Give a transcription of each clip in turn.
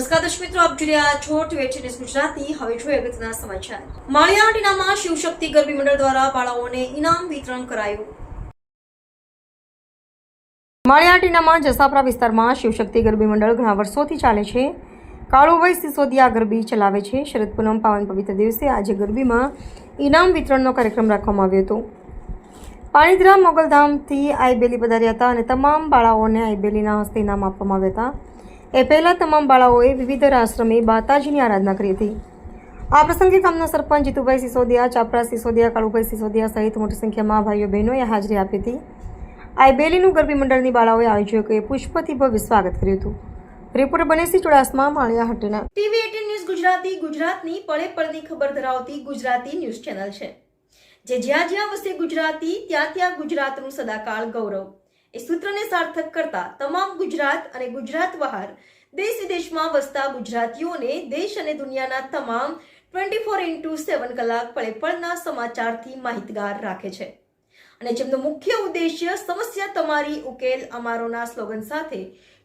નમસ્કાર દર્શક મિત્રો, આપ જોઈ રહ્યા છો ન્યૂઝ ગુજરાતી. હવે જોઈએ અગત્યના સમાચાર. માળિયા ટીનામાં શિવશક્તિ ગરબી મંડળ દ્વારા બાળાઓને ઇનામ વિતરણ કરાયું. માળિયા જસાપરા વિસ્તારમાં શિવશક્તિ ગરબી મંડળ ઘણા વર્ષોથી ચાલે છે. કાળુભાઈ સિસોદિયા ગરબી ચલાવે છે. શરદ પૂનમ પાવન પવિત્ર દિવસે આજે ગરબીમાં ઇનામ વિતરણનો કાર્યક્રમ રાખવામાં આવ્યો હતો. પાણીધરા મોગલધામથી આઈબેલી પધાર્યા હતા અને તમામ બાળાઓને આઈબેલીના હસ્તે ઇનામ આપવામાં આવ્યા હતા. એ પહેલાં તમામ બાળાઓએ વિવિધ આશ્રમે માતાજીની આરાધના કરી હતી. આ પ્રસંગે ગામના સરપંચ જીતુભાઈ સિસોદિયા, ચાપરા સિસોદિયા, કાળુભાઈ સિસોદિયા સહિત મોટી સંખ્યામાં ભાઈઓ બહેનોએ હાજરી આપી હતી. આઈબેલીનું ગરબી મંડળની બાળાઓએ આયોજકોએ પુષ્પથી ભવ્ય સ્વાગત કર્યું હતું. Reporter Banesi Chudasama, Maliya Hatina TV eighteen news Gujarati, ગુજરાતની પળે પળની ખબર ધરાવતી ગુજરાતી ન્યૂઝ ચેનલ છે. જે જ્યાં જ્યાં વસે ગુજરાતી, ત્યાં ત્યાં ગુજરાતનું સદાકાળ ગૌરવ. એ સૂત્રને સાર્થક કરતા તમામ ગુજરાત અને ગુજરાત બહાર દેશ વિદેશમાં વસતા ગુજરાતીઓને દેશ અને દુનિયાના તમામ ટ્વેન્ટી ફોર ઇન્ટુ સેવન કલાક પળે પળના સમાચારથી માહિતગાર રાખે છે. અને જેમનો મુખ્ય ઉદ્દેશ્ય સમસ્યા તમારી ઉકેલ અમારોના સ્લોગન સાથે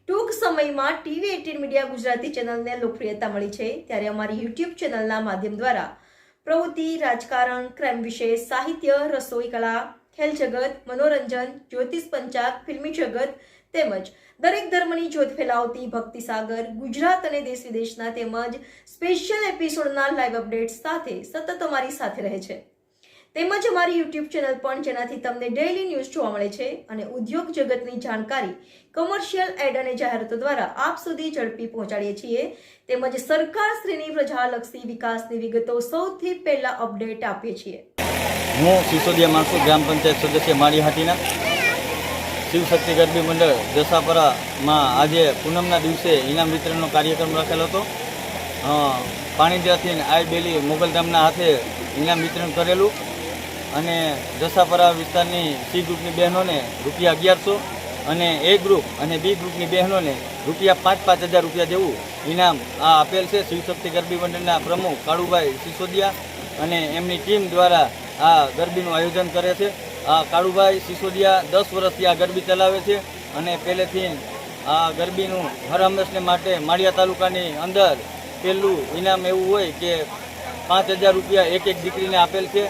ટૂંક સમયમાં ટીવી એટીન મીડિયા ગુજરાતી ચેનલને લોકપ્રિયતા મળી છે, ત્યારે અમારી યુટ્યુબ ચેનલના માધ્યમ દ્વારા પ્રવૃત્તિ, રાજકારણ, ક્રાઇમ વિશે સાહિત્ય, રસોઈ કળા ખેલ જગત, મનોરંજન, જ્યોતિષ પંચાગ, ફિલ્મી જગત તેમજ દરેક ધર્મની જ્યોત ફેલાવતી ભક્તિ સાગર, ગુજરાત અને દેશ વિદેશના તેમજ સ્પેશિયલ એપિસોડના લાઈવ અપડેટ્સ સાથે સતત અમારી સાથે રહે છે. તેમજ અમારી યુટ્યુબ ચેનલ પણ જેનાથી તમને ડેઇલી ન્યૂઝ જોવા મળે છે અને ઉદ્યોગ જગતની જાણકારી કમર્શિયલ એડ અને જાહેરાતો દ્વારા આપ સુધી ઝડપી પહોંચાડીએ છીએ. તેમજ સરકારશ્રીની પ્રજાલક્ષી વિકાસની વિગતો સૌથી પહેલા અપડેટ આપીએ છીએ. હું સિસોદિયા માણસો ગ્રામ પંચાયત સદસ્ય માળીહાટીના શિવશક્તિ ગરબી મંડળ દશાપરામાં આજે પૂનમના દિવસે ઇનામ વિતરણનો કાર્યક્રમ રાખેલો હતો. પાણીજાથી આઈ બેલી મોગલધામના હાથે ઇનામ વિતરણ કરેલું. અને દશાપરા વિસ્તારની સી ગ્રુપની બહેનોને રૂપિયા અગિયારસો અને એ ગ્રુપ અને બી ગ્રુપની બહેનોને રૂપિયા પાંચ પાંચ હજાર રૂપિયા જેવું ઇનામ આ આપેલ છે. શિવશક્તિ ગરબી મંડળના પ્રમુખ કાળુભાઈ સિસોદિયા અને એમની ટીમ દ્વારા આ ગરબીનું આયોજન કરે છે. આ કાળુભાઈ સિસોદિયા દસ વર્ષથી આ ગરબી ચલાવે છે અને પહેલેથી આ ગરબીનું હર હંમેશને માટે માળિયા તાલુકાની અંદર પહેલું ઇનામ એવું હોય કે પાંચ હજાર રૂપિયા એક એક દીકરીને આપેલ છે.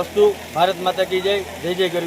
અસ્તુ, ભારત માતા કી જય જય જય ગરબી.